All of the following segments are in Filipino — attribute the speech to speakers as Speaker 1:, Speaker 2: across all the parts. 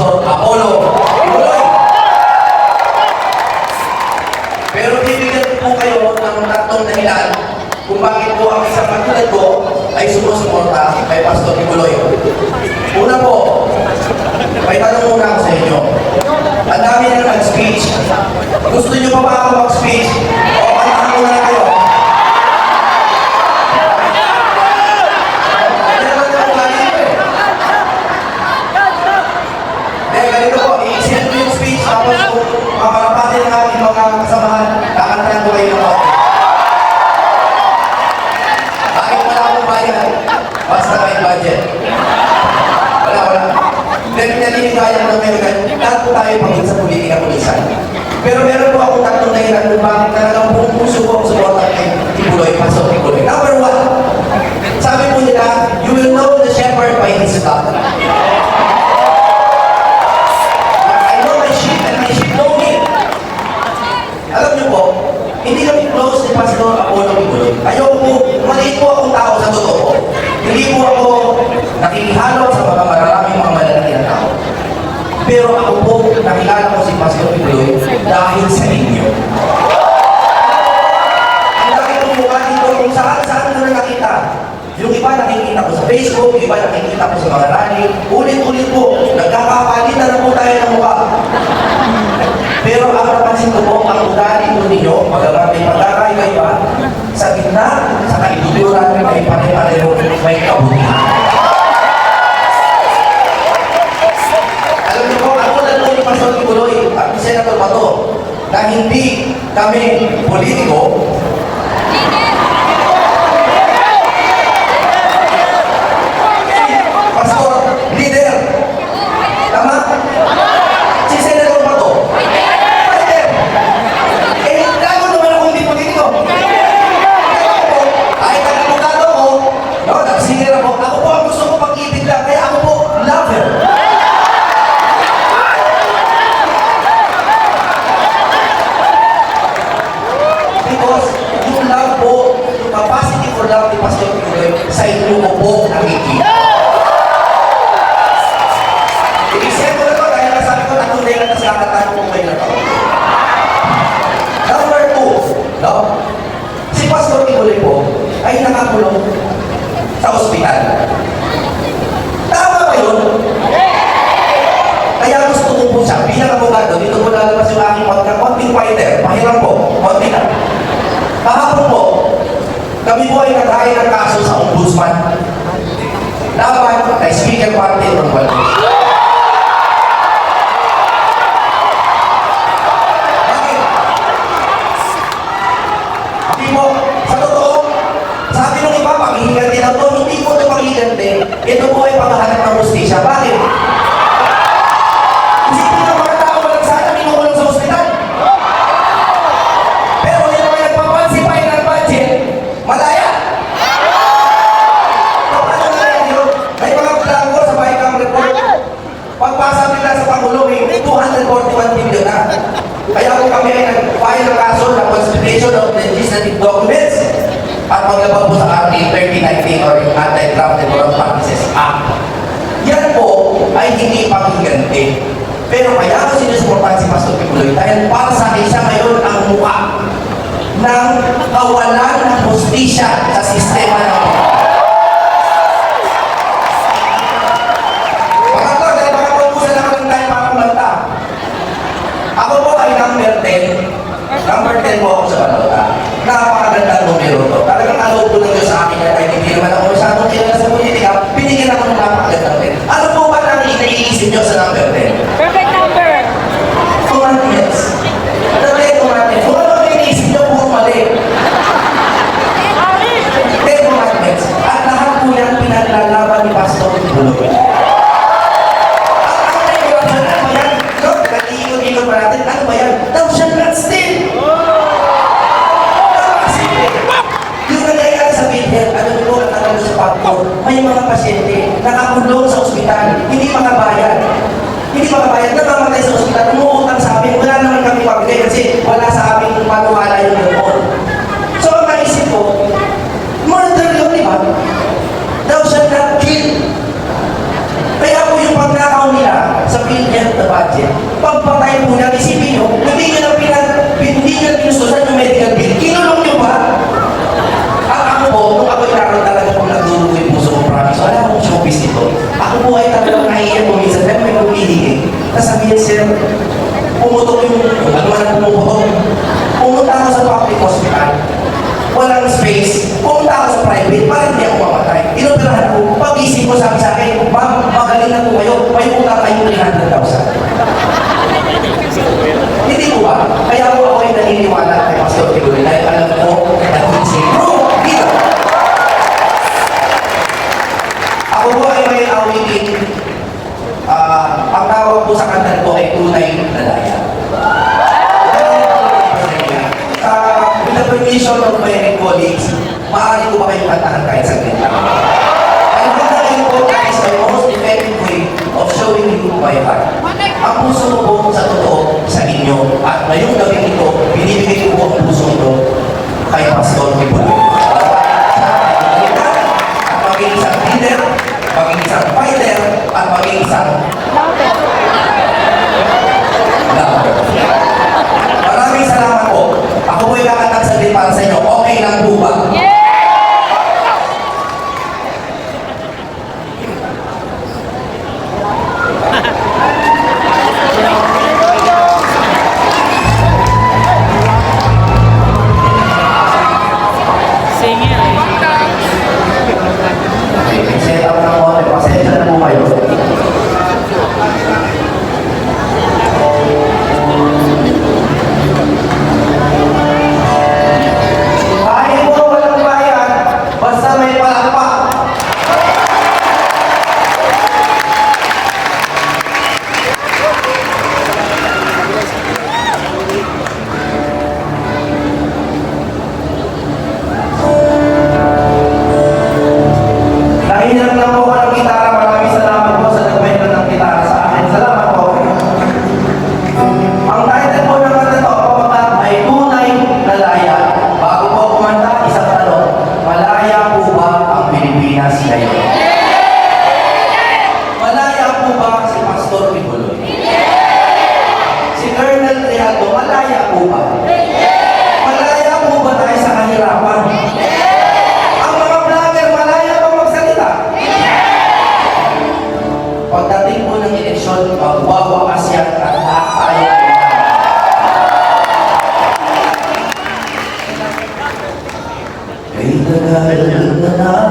Speaker 1: Pastor Apollo. Uloy! Pero bibigyan po kayo ng tatlong dahilan kung bakit po ang isang katulad ko ay sumusuporta kay Pastor Ibuloy. Una po, may tanong muna ako sa inyo. Ang dami na nag-speech. Gusto niyo pa ba ako mag-speech? O kantahan ko na kayo. kayo paminsan-uli inakulisan. Pero meron po ako tatlong dahilan kung bakit talaga Pero ako po, nakilala ko si Pastor Piloy dahil sa inyo. Ang laki kong mukha dito kung saan saan ko na nakita. Yung iba nakikita ko sa Facebook, yung iba nakikita ko sa mga rally. Ulit-ulit po, nagkakapalitan na po tayo ng mukha. Pero ang napansin ko po, ang ugali po ninyo, magagamit pagkakaiba-iba, sa gitna, sa kaibigan natin may pare-pareho, may kabutihan. hindi kami politiko, nakakulong sa ospital. Tama ba yun? Kaya gusto ko po siya, bilang abogado, dito ko lalabas yung aking kontra, konting fighter, mahirap po, konti na. Kahapon po, kami po ay naghahay ng kaso sa umbo pinagping or yung Anti-Drug Development Practices Act. Yan po ay hindi pakingganti. Eh. Pero kaya ko sinusuportahan si Pastor Piculoy dahil para sa akin siya ngayon ang mukha ng kawalan ng hostisya sa sistema budget, pagpatay po namin si Pino, hindi nyo na pinag, hindi nyo pinususan yung medical bill. Kinulong nyo ba? At ako po, nung ako'y naroon talaga pong nagdulog yung puso ko, promise, wala akong showbiz nito. Ako po ay talagang nahihiyan po minsan, pero may pumili eh. Nasabi niya, sir, pumutok yung, ano man ang pumutok, pumunta ako sa public hospital. invitation of my colleagues, maaari ko ba kayong kantahan kahit saglit lang? And what I po is the most effective way of showing you my heart. Ang puso ko po sa totoo sa inyo. At ngayong gabi ito, binibigay ko po ang puso ko kay Pastor Kibulo. Maging isang leader, maging isang fighter, at maging isang
Speaker 2: love.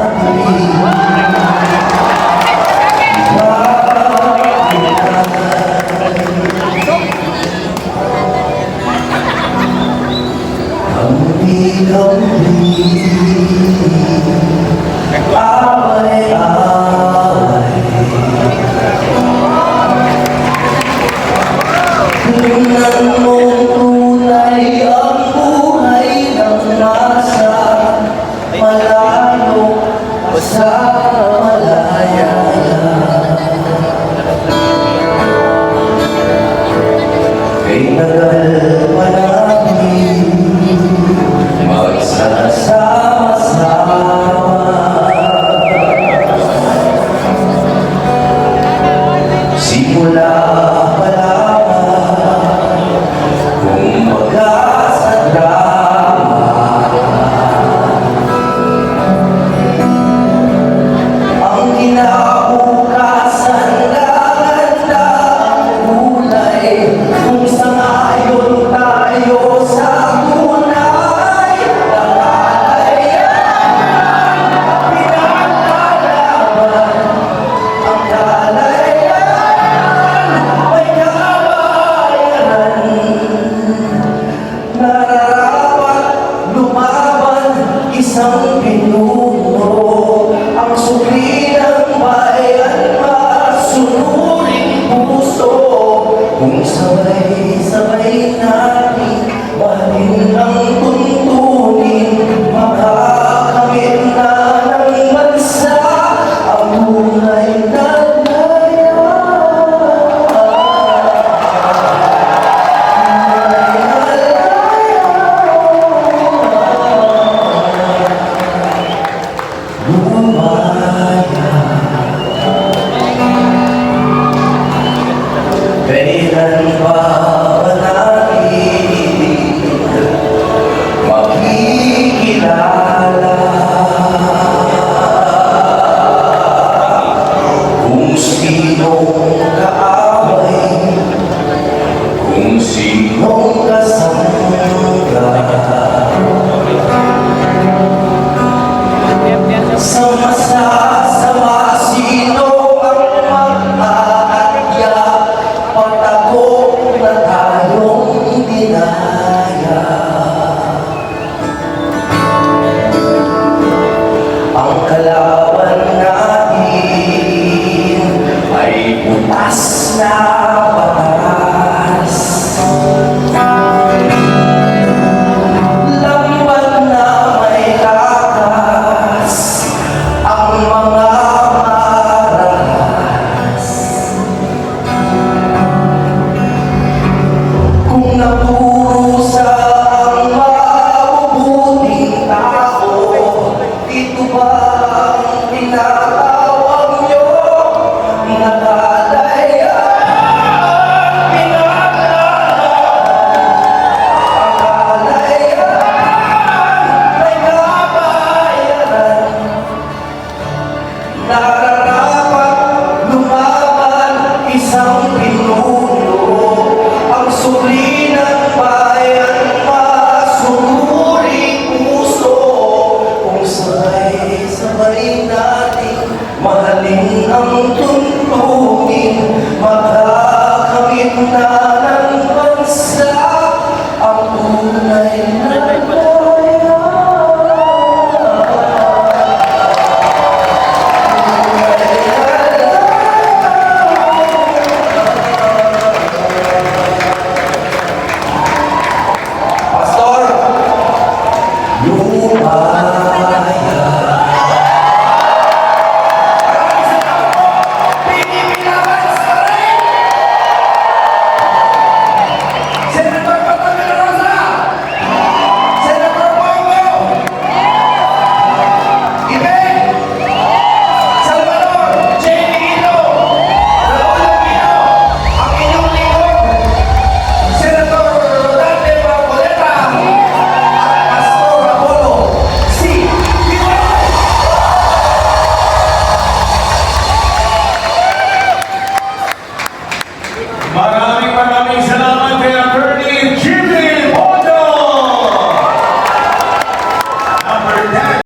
Speaker 1: dan.